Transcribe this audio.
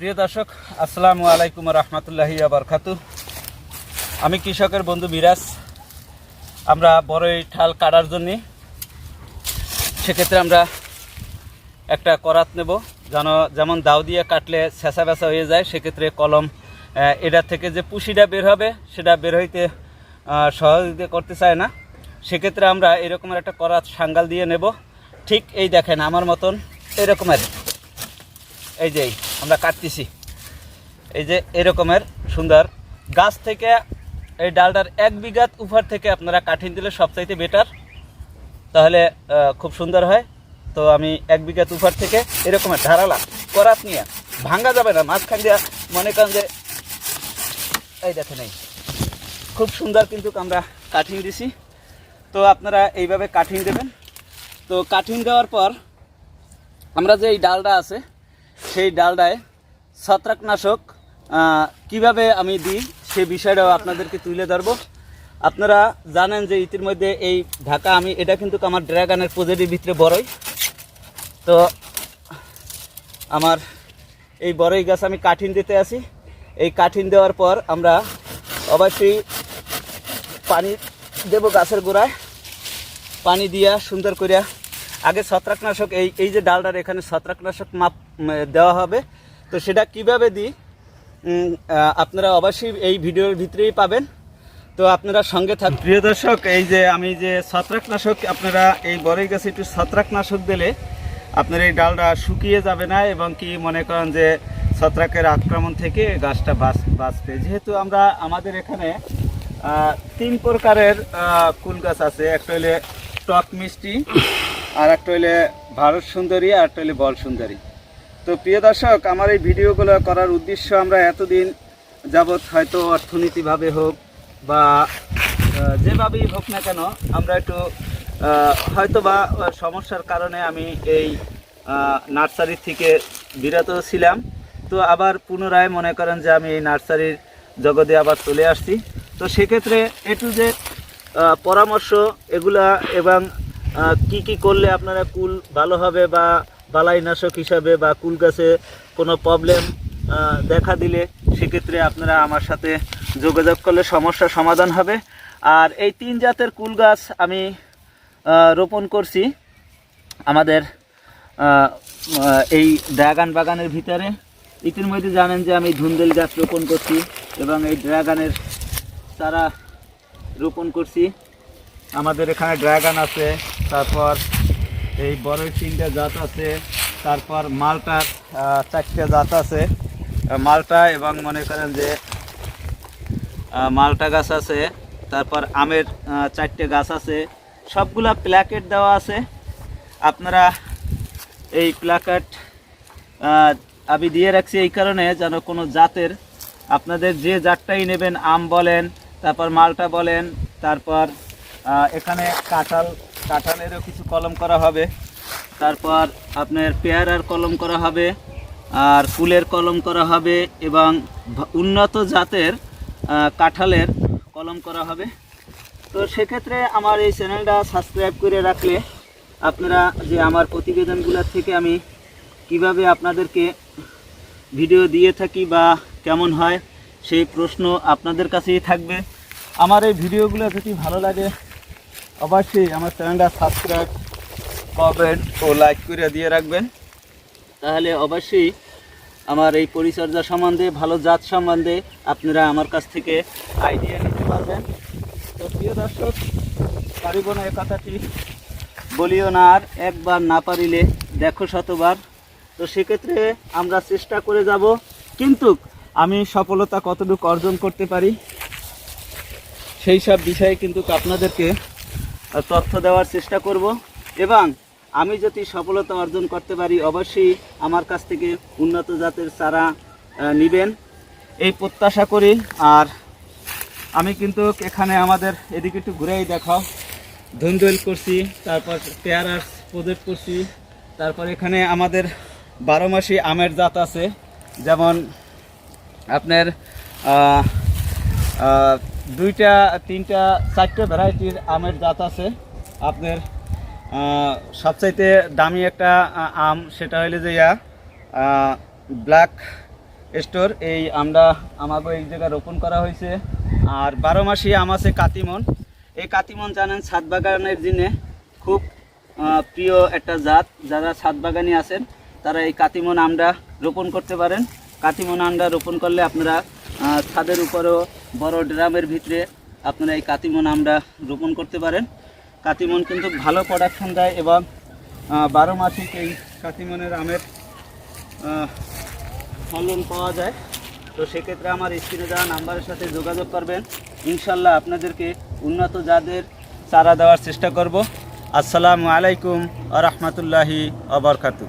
প্রিয় দর্শক, আসসালামু আলাইকুম রহমতুল্লাহি আবরকাতু আমি কৃষকের বন্ধু মিরাজ। আমরা বড়ই ঠাল কাটার জন্যে সেক্ষেত্রে আমরা একটা করাত নেব। যেন যেমন দাও দিয়ে কাটলে ছেঁচা বেচা হয়ে যায়, সেক্ষেত্রে কলম এটার থেকে যে পুষিটা বের হবে, সেটা বের হইতে সহযোগিতা করতে চায় না। সেক্ষেত্রে আমরা এরকমের একটা করাত সাঙ্গাল দিয়ে নেব। ঠিক এই দেখেন, আমার মতন এরকমের এই যে আমরা কাটতেছি। এই যে এরকমের সুন্দর গাছ থেকে এই ডালটার এক বিঘাত উপর থেকে আপনারা কাঠিন দিলে সবচাইতে বেটার তাহলে খুব সুন্দর হয়। তো আমি এক বিঘাত উপর থেকে এরকমের ধারালা করাত নিয়ে ভাঙ্গা যাবে না, মাঝখান দিয়ে মনে করেন যে এই দেখেন এই। খুব সুন্দর কিন্তু আমরা কাঠিং দিছি। তো আপনারা এইভাবে কাঠিং দেবেন। তো কাঠিং দেওয়ার পর আমরা যে এই ডালটা আছে সেই ডালটায় ছত্রাকনাশক কীভাবে আমি দিই সে বিষয়টাও আপনাদেরকে তুলে ধরবো। আপনারা জানেন যে ইতিমধ্যে এই ঢাকা আমি, এটা কিন্তু আমার ড্রাগনের প্রজেক্টের ভিতরে বড়ই। তো আমার এই বড়ই গাছ আমি কাঠিন দিতে আসি। এই কাঠিন দেওয়ার পর আমরা অবশ্যই পানি দেব গাছের গোড়ায়। পানি দিয়া সুন্দর করিয়া আগে ছত্রাকনাশক, এই এই যে ডালটার এখানে ছত্রাকনাশক মাপ দেওয়া হবে। তো সেটা কীভাবে দিই? আপনারা অবশ্যই এই ভিডিওর ভিতরেই পাবেন। তো আপনারা সঙ্গে থাক প্রিয় দর্শক, এই যে আমি যে ছত্রাকনাশক, আপনারা এই বড়ই গাছে একটু ছত্রাকনাশক দিলে আপনার এই ডালটা শুকিয়ে যাবে না এবং কি মনে করেন যে ছত্রাকের আক্রমণ থেকে গাছটা বাঁচ, বাঁচবে। যেহেতু আমরা আমাদের এখানে তিন প্রকারের কুল গাছ আছে। একটা হইলে টক মিষ্টি আর একটা হইলে ভারত সুন্দরী, আর একটা হইলে বল সুন্দরী। তো প্রিয় দর্শক, আমার এই ভিডিওগুলো করার উদ্দেশ্য আমরা এতদিন যাবৎ হয়তো অর্থনীতিভাবে হোক বা যেভাবেই হোক না কেন, আমরা একটু হয়তো বা সমস্যার কারণে আমি এই নার্সারি থেকে বিরত ছিলাম। তো আবার পুনরায় মনে করেন যে আমি এই নার্সারির জগতে আবার চলে আসছি। তো সেক্ষেত্রে এ টু পরামর্শ এগুলা এবং কি কি করলে আপনারা কুল ভালো হবে বা বালাইনাশক হিসাবে বা কুল গাছে কোনো প্রবলেম দেখা দিলে সেক্ষেত্রে আপনারা আমার সাথে যোগাযোগ করলে সমস্যার সমাধান হবে। আর এই তিন জাতের কুল গাছ আমি রোপণ করছি। আমাদের এই ড্রাগন বাগানের ভিতরে। ইতিমধ্যে জানেন যে আমি ধুন্দেল গাছ রোপণ করছি এবং এই ড্রাগনের চারা রোপণ করছি। আমাদের এখানে ড্রাগন আছে। তারপর এই বড় তিনটে জাত আছে। তারপর মালটার চারটে জাত আছে। মালটা এবং মনে করেন যে মালটা গাছ আছে। তারপর আমের চারটে গাছ আছে। সবগুলা প্ল্যাকেট দেওয়া আছে। আপনারা এই প্ল্যাকার্ড আমি দিয়ে রাখছি এই কারণে যেন কোনো জাতের, আপনাদের যে জাতটাই নেবেন, আম বলেন, তারপর মালটা বলেন, তারপর এখানে কাঁঠাল কাঁঠালেরও কিছু কলম করা হবে। তারপর আপনার পেয়ারার কলম করা হবে, আর ফুলের কলম করা হবে এবং উন্নত জাতের কাঁঠালের কলম করা হবে। তো সেক্ষেত্রে আমার এই চ্যানেলটা সাবস্ক্রাইব করে রাখলে আপনারা যে আমার প্রতিবেদনগুলোর থেকে আমি কীভাবে আপনাদেরকে ভিডিও দিয়ে থাকি বা কেমন হয়, সেই প্রশ্ন আপনাদের কাছেই থাকবে। আমার এই ভিডিওগুলো যদি ভালো লাগে অবশ্যই আমার চ্যানেলটা সাবস্ক্রাইব কমেন্ট ও লাইক করে দিয়ে রাখবেন। তাহলে অবশ্যই আমার এই পরিচর্যা সম্বন্ধে, ভালো জাত সম্বন্ধে আপনারা আমার কাছ থেকে আইডিয়া নিতে পারবেন। তো প্রিয় দর্শক, পারিব না এ কথাটি, বলিও না আর একবার না পারিলে দেখো শতবার। তো সেক্ষেত্রে আমরা চেষ্টা করে যাব, কিন্তু আমি সফলতা কতটুকু অর্জন করতে পারি, সেই সব বিষয়ে কিন্তু আপনাদেরকে তথ্য দেওয়ার চেষ্টা করব। এবং আমি যদি সফলতা অর্জন করতে পারি, অবশ্যই আমার কাছ থেকে উন্নত জাতের চারা নিবেন। এই প্রত্যাশা করি। আর আমি কিন্তু এখানে আমাদের এদিকে একটু ঘুরেই দেখাও। ধুন্দুল করছি, তারপর পেয়ারার প্রজেক্ট করছি, তারপর এখানে আমাদের বারো মাসি আমের জাত আছে। যেমন আপনার দুইটা, তিনটা, চারটে ভ্যারাইটির আমের জাত আছে। আপনার সবচাইতে দামি একটা আম সেটা হইলে যে ইয়া ব্ল্যাক স্টোর এই আমরা আমাকে এই জায়গায় রোপণ করা হয়েছে আর বারো মাসি আম আছে কাতিমন। এই কাতিমন জানেন ছাদ বাগানের জন্য খুব প্রিয় একটা জাত। যারা ছাদ বাগানি আছেন, তারা এই কাতিমন আমরা রোপণ করতে পারেন। কাতিমন আমরা রোপণ করলে আপনারা ছাদের উপরেও বড় ড্রামের ভিতরে আপনারা এই কাতিমন আমরা রোপণ করতে পারেন। কাতিমন কিন্তু ভালো প্রোডাকশন দেয় এবং বারো মাসিক এই কাতিমনের আমের ফলন পাওয়া যায়। তো সেক্ষেত্রে আমার স্ক্রিনে দেওয়া নাম্বারের সাথে যোগাযোগ করবেন। ইনশাল্লাহ আপনাদেরকে উন্নত জাতের চারা দেওয়ার চেষ্টা করব। আসসালামু আলাইকুম আ রহমতুল্লাহি আবরকাতু